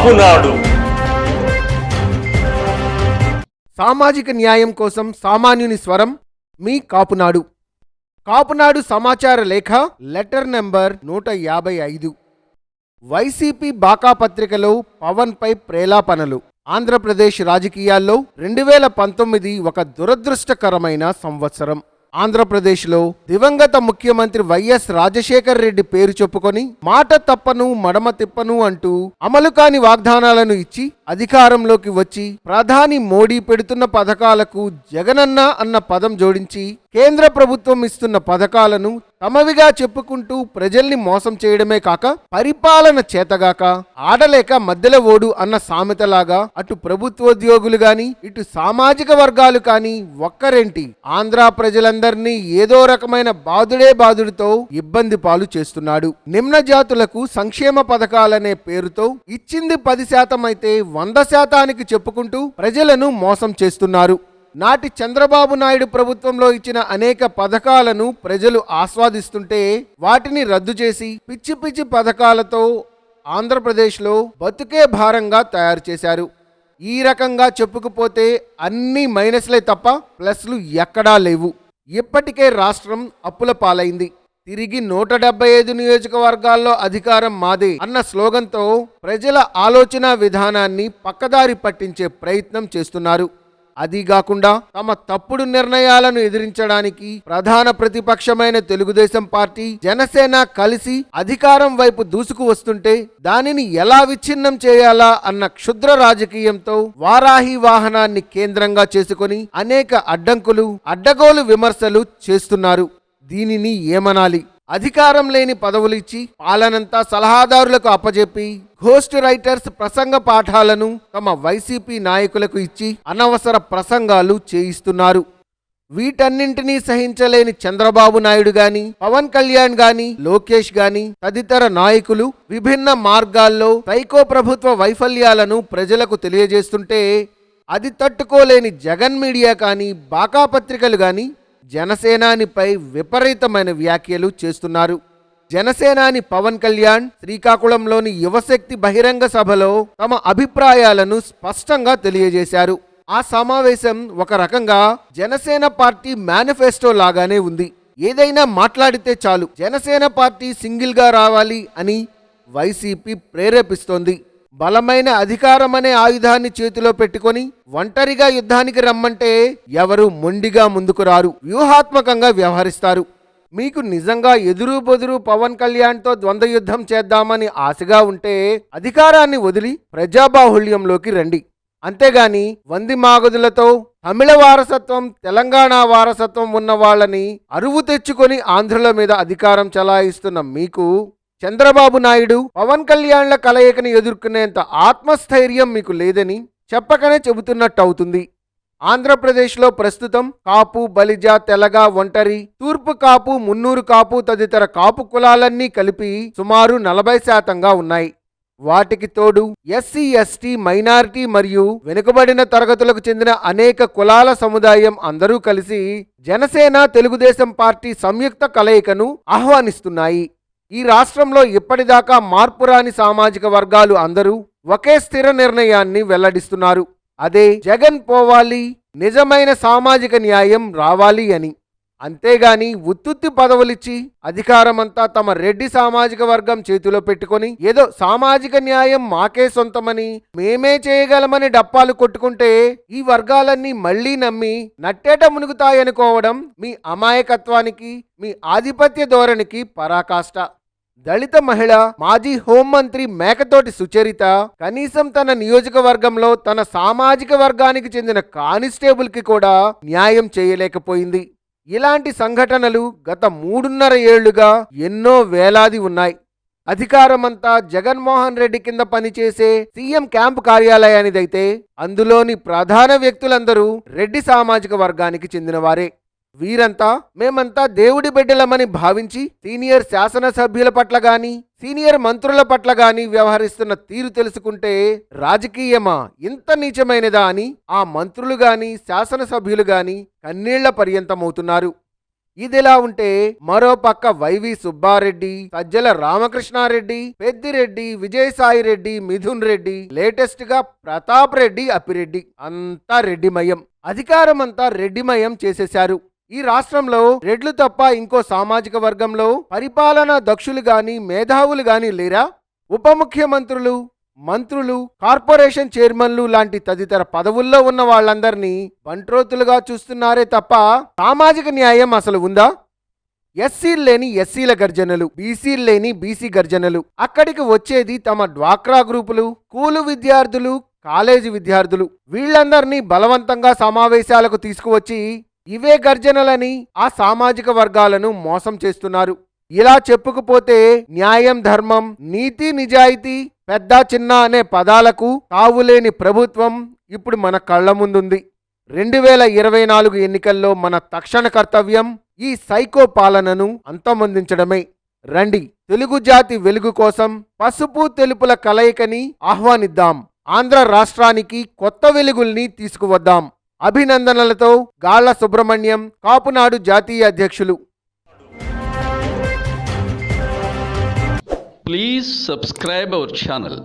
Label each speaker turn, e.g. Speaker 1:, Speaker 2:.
Speaker 1: కాపునాడు
Speaker 2: సామాజిక న్యాయం కోసం సామాన్యుని స్వరం మీ కాపునాడు. కాపునాడు సమాచార లేఖ లెటర్ నెంబర్ నూట యాభై ఐదు. వైసీపీ బాకా పత్రికలో పవన్పై ప్రేలాపనలు. ఆంధ్రప్రదేశ్ రాజకీయాల్లో రెండు వేల పంతొమ్మిది ఒక దురదృష్టకరమైన సంవత్సరం. ఆంధ్రప్రదేశ్లో దివంగత ముఖ్యమంత్రి వైఎస్ రాజశేఖర్ రెడ్డి పేరు చెప్పుకొని మాట తప్పను మడమ తిప్పను అంటూ అమలు కాని వాగ్దానాలను ఇచ్చి అధికారంలోకి వచ్చి ప్రధాని మోడీ పెడుతున్న పథకాలకు జగనన్న అన్న పదం జోడించి కేంద్ర ప్రభుత్వం ఇస్తున్న పథకాలను తమవిగా చెప్పుకుంటూ ప్రజల్ని మోసం చేయడమే కాక పరిపాలన చేతగాక ఆడలేక మధ్యలో ఓడు అన్న సామెతలాగా అటు ప్రభుత్వోద్యోగులు గాని ఇటు సామాజిక వర్గాలు కాని ఒక్కరేంటి? ఆంధ్ర ప్రజలందరినీ ఏదో రకమైన బాదుడే బాదుడితో ఇబ్బంది పాలు చేస్తున్నాడు. నిమ్న జాతులకు సంక్షేమ పథకాలనే పేరుతో ఇచ్చింది పది శాతం అయితే వంద శాతానికి చెప్పుకుంటూ ప్రజలను మోసం చేస్తున్నారు. నాటి చంద్రబాబు నాయుడు ప్రభుత్వంలో ఇచ్చిన అనేక పథకాలను ప్రజలు ఆస్వాదిస్తుంటే వాటిని రద్దు చేసి పిచ్చి పిచ్చి పథకాలతో ఆంధ్రప్రదేశ్లో బతుకే భారంగా తయారు చేశారు. ఈ రకంగా చెప్పుకుపోతే అన్ని మైనస్లే తప్ప ప్లస్లు ఎక్కడా లేవు. ఇప్పటికే రాష్ట్రం అప్పుల పాలైంది. తిరిగి నూట డెబ్బై ఐదు నియోజకవర్గాల్లో అధికారం మాదే అన్న స్లోగన్తో ప్రజల ఆలోచన విధానాన్ని పక్కదారి పట్టించే ప్రయత్నం చేస్తున్నారు. అదీగాకుండా తమ తప్పుడు నిర్ణయాలను ఎదిరించడానికి ప్రధాన ప్రతిపక్షమైన తెలుగుదేశం పార్టీ జనసేన కలిసి అధికారం వైపు దూసుకు వస్తుంటే దానిని ఎలా విచ్ఛిన్నం చేయాలా అన్న క్షుద్ర రాజకీయంతో వారాహి వాహనాన్ని కేంద్రంగా చేసుకొని అనేక అడ్డంకులు అడ్డగోలు విమర్శలు చేస్తున్నారు. దీనిని ఏమనాలి? అధికారం లేని పదవులు ఇచ్చి పాలనంతా సలహాదారులకు అప్పజెప్పి ఘోస్ట్ రైటర్స్ ప్రసంగ పాఠాలను తమ వైసీపీ నాయకులకు ఇచ్చి అనవసర ప్రసంగాలు చేయిస్తున్నారు. వీటన్నింటినీ సహించలేని చంద్రబాబు నాయుడు గాని పవన్ కళ్యాణ్ గాని లోకేష్ గాని తదితర నాయకులు విభిన్న మార్గాల్లో సైకో ప్రభుత్వ వైఫల్యాలను ప్రజలకు తెలియజేస్తుంటే అది తట్టుకోలేని జగన్ మీడియా కానీ బాకా పత్రికలు కానీ జనసేనానిపై విపరీతమైన వ్యాఖ్యలు చేస్తున్నారు. జనసేనాని పవన్ కళ్యాణ్ శ్రీకాకుళంలోని యువశక్తి బహిరంగ సభలో తమ అభిప్రాయాలను స్పష్టంగా తెలియజేశారు. ఆ సమావేశం ఒక రకంగా జనసేన పార్టీ మేనిఫెస్టో లాగానే ఉంది. ఏదైనా మాట్లాడితే చాలు జనసేన పార్టీ సింగిల్గా రావాలి అని వైసీపీ ప్రేరేపిస్తోంది. బలమైన అధికారం అనే ఆయుధాన్ని చేతిలో పెట్టుకొని ఒంటరిగా యుద్ధానికి రమ్మంటే ఎవరు మొండిగా ముందుకు రారు వ్యూహాత్మకంగా వ్యవహరిస్తారు. మీకు నిజంగా ఎదురు బొదురు పవన్ కళ్యాణ్తో ద్వంద్వ యుద్ధం చేద్దామని ఆశగా ఉంటే అధికారాన్ని వదిలి ప్రజాబాహుళ్యంలోకి రండి. అంతేగాని వంది మాగదులతో తమిళ వారసత్వం తెలంగాణ వారసత్వం ఉన్న వాళ్ళని అరువు తెచ్చుకొని ఆంధ్రుల మీద అధికారం చలాయిస్తున్న మీకు చంద్రబాబు నాయుడు పవన్ కళ్యాణ్ల కలయికను ఎదుర్కొనేంత ఆత్మస్థైర్యం మీకు లేదని చెప్పకనే చెబుతున్నట్టు అవుతుంది ఆంధ్రప్రదేశ్లో ప్రస్తుతం కాపు బలిజ తెలగ ఒంటరి తూర్పు కాపు మున్నూరు కాపు తదితర కాపు కులాలన్నీ కలిపి సుమారు నలభై శాతంగా ఉన్నాయి. వాటికి తోడు ఎస్సీ ఎస్టీ మైనారిటీ మరియు వెనుకబడిన తరగతులకు చెందిన అనేక కులాల సముదాయం అందరూ కలిసి జనసేన తెలుగుదేశం పార్టీ సంయుక్త కలయికను ఆహ్వానిస్తున్నాయి. ఈ రాష్ట్రంలో ఇప్పటిదాకా మార్పురాని సామాజిక వర్గాలు అందరూ ఒకే స్థిర నిర్ణయాన్ని వెల్లడిస్తున్నారు. అదే జగన్ పోవాలి నిజమైన సామాజిక న్యాయం రావాలి అని. అంతేగాని ఉత్తుత్తి పదవులిచ్చి అధికారమంతా తమ రెడ్డి సామాజిక వర్గం చేతిలో పెట్టుకొని ఏదో సామాజిక న్యాయం మాకే సొంతమని మేమే చేయగలమని డప్పాలు కొట్టుకుంటే ఈ వర్గాలన్నీ మళ్ళీ నమ్మి నట్టేట మునుగుతాయనుకోవడం మీ అమాయకత్వానికి మీ ఆధిపత్య ధోరణికి పరాకాష్ట. దళిత మహిళ మాజీ హోంమంత్రి మేకతోటి సుచరిత కనీసం తన నియోజకవర్గంలో తన సామాజిక వర్గానికి చెందిన కానిస్టేబుల్కి కూడా న్యాయం చేయలేకపోయింది. ఇలాంటి సంఘటనలు గత మూడున్నర ఏళ్ళుగా ఎన్నో వేలాది ఉన్నాయి. అధికారమంతా జగన్మోహన్ రెడ్డి కింద పనిచేసే సీఎం క్యాంపు కార్యాలయానిదైతే అందులోని ప్రధాన వ్యక్తులందరూ రెడ్డి సామాజిక వర్గానికి చెందినవారే. వీరంతా మేమంతా దేవుడి బిడ్డలమని భావించి సీనియర్ శాసనసభ్యుల పట్ల గాని సీనియర్ మంత్రుల పట్ల గాని వ్యవహరిస్తున్న తీరు తెలుసుకుంటే రాజకీయమా ఇంత నీచమైనదా అని ఆ మంత్రులు గాని శాసనసభ్యులు గాని కన్నీళ్ళ పర్యంతమవుతున్నారు. ఇదిలా ఉంటే మరో పక్క వైవి సుబ్బారెడ్డి సజ్జల రామకృష్ణారెడ్డి పెద్దిరెడ్డి విజయసాయి రెడ్డి మిథున్ రెడ్డి లేటెస్ట్గా ప్రతాప్ రెడ్డి అప్పిరెడ్డి అంతా రెడ్డిమయం. అధికారమంతా రెడ్డిమయం చేసేశారు. ఈ రాష్ట్రంలో రెడ్లు తప్ప ఇంకో సామాజిక వర్గంలో పరిపాలనా దక్షులు గాని మేధావులు గాని లేరా? ఉప ముఖ్యమంత్రులు మంత్రులు కార్పొరేషన్ చైర్మన్లు లాంటి తదితర పదవుల్లో ఉన్న వాళ్ళందరినీ బంట్రోతులుగా చూస్తున్నారే తప్ప సామాజిక న్యాయం అసలు ఉందా? ఎస్సీలు లేని ఎస్సీల గర్జనలు బీసీలు లేని బీసీ గర్జనలు. అక్కడికి వచ్చేది తమ డ్వాక్రా గ్రూపులు స్కూలు విద్యార్థులు కాలేజీ విద్యార్థులు. వీళ్ళందరినీ బలవంతంగా సమావేశాలకు తీసుకువచ్చి ఇవే గర్జనలని ఆ సామాజిక వర్గాలను మోసం చేస్తున్నారు. ఇలా చెప్పుకుపోతే న్యాయం ధర్మం నీతి నిజాయితీ పెద్ద చిన్న అనే పదాలకు తావులేని ప్రభుత్వం ఇప్పుడు మన కళ్ళ ముందుంది. రెండు వేల ఇరవై నాలుగు ఎన్నికల్లో మన తక్షణ కర్తవ్యం ఈ సైకో పాలనను అంతమొందించడమే. రండి తెలుగు జాతి వెలుగు కోసం పసుపు తెలుపుల కలయికని ఆహ్వానిద్దాం. ఆంధ్ర రాష్ట్రానికి కొత్త వెలుగుల్ని తీసుకువద్దాం. అభినందనలతో గాళ్ళ సుబ్రహ్మణ్యం కాపునాడు జాతీయ అధ్యక్షులు.
Speaker 1: Please subscribe our channel